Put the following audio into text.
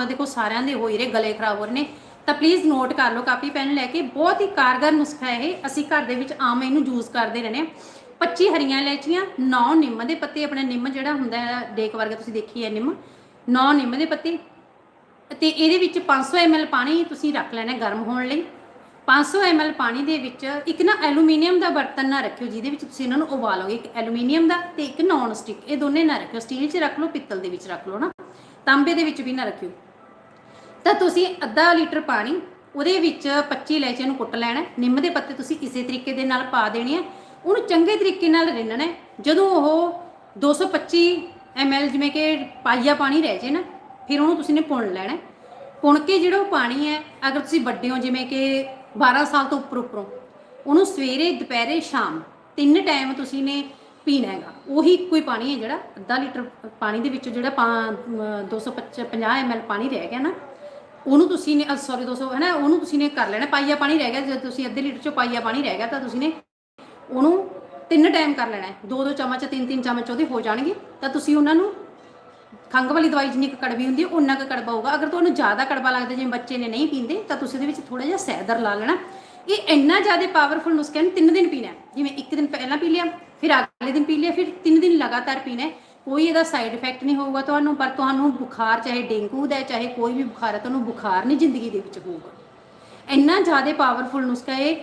ਆਉਂਦਾ ਦੇਖੋ ਸਾਰਿਆਂ ਦੇ ਹੋ ਹੀ ਰਹੇ, ਗਲੇ ਖਰਾਬ ਹੋ ਰਹੇ ਨੇ। ਤਾਂ ਪਲੀਜ਼ ਨੋਟ ਕਰ ਲਓ, ਕਾਪੀ ਪੈਨ ਲੈ ਕੇ ਬਹੁਤ ਹੀ ਕਾਰਗਰ ਨੁਸਖਾ ਇਹ। ਅਸੀਂ ਘਰ ਦੇ ਵਿੱਚ ਆਮ ਇਹਨੂੰ ਯੂਜ਼ ਕਰਦੇ ਰਹਿੰਦੇ 25 ਹਰੀਆਂ ਇਲਾਇਚੀਆਂ 9 ਨਿੰਮ ਦੇ ਪੱਤੇ। ਆਪਣਾ ਨਿੰਮ ਜਿਹੜਾ ਹੁੰਦਾ ਹੈ, ਡੇਕ ਵਰਗਾ ਤੁਸੀਂ ਦੇਖੀ ਹੈ ਨਿੰਮ। 9 ਨਿੰਮ ਦੇ ਪੱਤੇ। ਤੇ ਇਹਦੇ ਵਿੱਚ 500 ml ਪਾਣੀ ਤੁਸੀਂ ਰੱਖ ਲੈਣਾ ਗਰਮ ਹੋਣ ਲਈ। 500 ml ਪਾਣੀ ਦੇ ਵਿੱਚ ਇੱਕ ਨਾ ਐਲੂਮੀਨੀਅਮ ਦਾ ਬਰਤਨ ਨਾ ਰੱਖਿਓ, ਜਿਹਦੇ ਵਿੱਚ ਤੁਸੀਂ ਇਹਨਾਂ ਨੂੰ ਉਬਾਲੋਗੇ। ਇੱਕ ਐਲੂਮੀਨੀਅਮ ਦਾ ਤੇ ਇੱਕ ਨੌਨ ਸਟਿਕ ਇਹ ਦੋਨੇ ਨਾ ਰੱਖਿਓ। ਸਟੀਲ 'ਚ ਰੱਖ ਲਓ, ਪਿੱਤਲ ਦੇ ਵਿੱਚ ਰੱਖ ਲਓ ਨਾ ਤਾਂਬੇ ਦੇ ਵਿੱਚ ਵੀ ਨਾ ਰੱਖਿਓ। ਤਾਂ ਤੁਸੀਂ ਅੱਧਾ ਲੀਟਰ ਪਾਣੀ ਉਹਦੇ ਵਿੱਚ 25 ਇਲਾਇਚੀਆਂ ਨੂੰ ਕੁੱਟ ਲੈਣਾ ਨਿੰਮ ਦੇ ਪੱਤੇ ਤੁਸੀਂ ਕਿਸੇ ਤਰੀਕੇ ਦੇ ਨਾਲ ਪਾ ਦੇਣੇ ਆ। ਉਹਨੂੰ ਚੰਗੇ ਤਰੀਕੇ ਨਾਲ ਰਿੰਨਣਾ ਜਦੋਂ ਉਹ 225 ml ਜਿਵੇਂ ਕਿ ਪਾਈਆ ਪਾਣੀ ਰਹਿ ਜੇ ਨਾ, ਫਿਰ ਉਹਨੂੰ ਤੁਸੀਂ ਨੇ ਪੁਣ ਲੈਣਾ ਪੁਣ ਕੇ ਜਿਹੜਾ ਉਹ ਪਾਣੀ ਹੈ, ਅਗਰ ਤੁਸੀਂ ਵੱਡੇ ਹੋ ਜਿਵੇਂ ਕਿ 12 ਸਾਲ ਤੋਂ ਉੱਪਰ ਉੱਪਰੋਂ, ਉਹਨੂੰ ਸਵੇਰੇ, ਦੁਪਹਿਰੇ, ਸ਼ਾਮ ਤਿੰਨ ਟਾਈਮ ਤੁਸੀਂ ਨੇ ਪੀਣਾ ਹੈਗਾ। ਉਹੀ ਇੱਕੋ ਹੀ ਪਾਣੀ ਹੈ ਜਿਹੜਾ ਅੱਧਾ ਲੀਟਰ ਪਾਣੀ ਦੇ ਵਿੱਚੋਂ ਜਿਹੜਾ ਪਾ- ਅਮ 250 ml ਪਾਣੀ ਰਹਿ ਗਿਆ ਨਾ ਉਹਨੂੰ ਤੁਸੀਂ ਨੇ ਸੌਰੀ 200 ਹੈ ਨਾ ਉਹਨੂੰ ਤੁਸੀਂ ਨੇ ਕਰ ਲੈਣਾ, ਪਾਈਆ ਪਾਣੀ ਰਹਿ ਗਿਆ, ਜੇ ਤੁਸੀਂ ਅੱਧੇ ਲੀਟਰ ਚੋਂ ਪਾਈਆ ਪਾਣੀ ਰਹਿ ਗਿਆ, ਤਾਂ ਤੁਸੀਂ ਨੇ ਉਹਨੂੰ ਤਿੰਨ ਟਾਈਮ ਕਰ ਲੈਣਾ ਦੋ ਦੋ ਚਮਚ ਤਿੰਨ ਤਿੰਨ ਚਮਚ ਉਹਦੇ ਹੋ ਜਾਣਗੇ, ਤਾਂ ਤੁਸੀਂ ਉਹਨਾਂ ਨੂੰ ਖੰਘ ਵਾਲੀ ਦਵਾਈ ਜਿੰਨੀ ਕੁ ਕੜਵੀ ਹੁੰਦੀ ਹੈ ਉਨਾ ਕੁ ਕੜਵਾ ਹੋਊਗਾ। ਅਗਰ ਤੁਹਾਨੂੰ ਜ਼ਿਆਦਾ ਕੜਵਾ ਲੱਗਦਾ, ਜਿਵੇਂ ਬੱਚੇ ਨੇ ਨਹੀਂ ਪੀਂਦੇ, ਤਾਂ ਤੁਸੀਂ ਉਹਦੇ ਵਿੱਚ ਥੋੜਾ ਜਿਹਾ ਸੈਦਰ ਲਾ ਲੈਣਾ। ਇਹ ਇੰਨਾ ਜ਼ਿਆਦਾ ਪਾਵਰਫੁਲ ਨੁਸਖਾ ਹੈ, ਤਿੰਨ ਦਿਨ ਪੀਣਾ ਜਿਵੇਂ ਇੱਕ ਦਿਨ ਪਹਿਲਾਂ ਪੀ ਲਿਆ, ਫਿਰ ਅਗਲੇ ਦਿਨ ਪੀ ਲਿਆ, ਫਿਰ ਤਿੰਨ ਦਿਨ ਲਗਾਤਾਰ ਪੀਣਾ ਕੋਈ ਇਹਦਾ ਸਾਈਡ ਇਫੈਕਟ ਨਹੀਂ ਹੋਊਗਾ ਤੁਹਾਨੂੰ, ਪਰ ਤੁਹਾਨੂੰ ਬੁਖਾਰ ਚਾਹੇ ਡੇਂਗੂ ਦਾ ਚਾਹੇ ਕੋਈ ਵੀ ਬੁਖਾਰ ਹੈ, ਤੁਹਾਨੂੰ ਬੁਖਾਰ ਨਹੀਂ ਜ਼ਿੰਦਗੀ ਦੇ ਵਿੱਚ ਹੋਊਗਾ। ਇੰਨਾ ਜ਼ਿਆਦਾ ਪਾਵਰਫੁਲ ਨੁਸਖਾ ਇਹ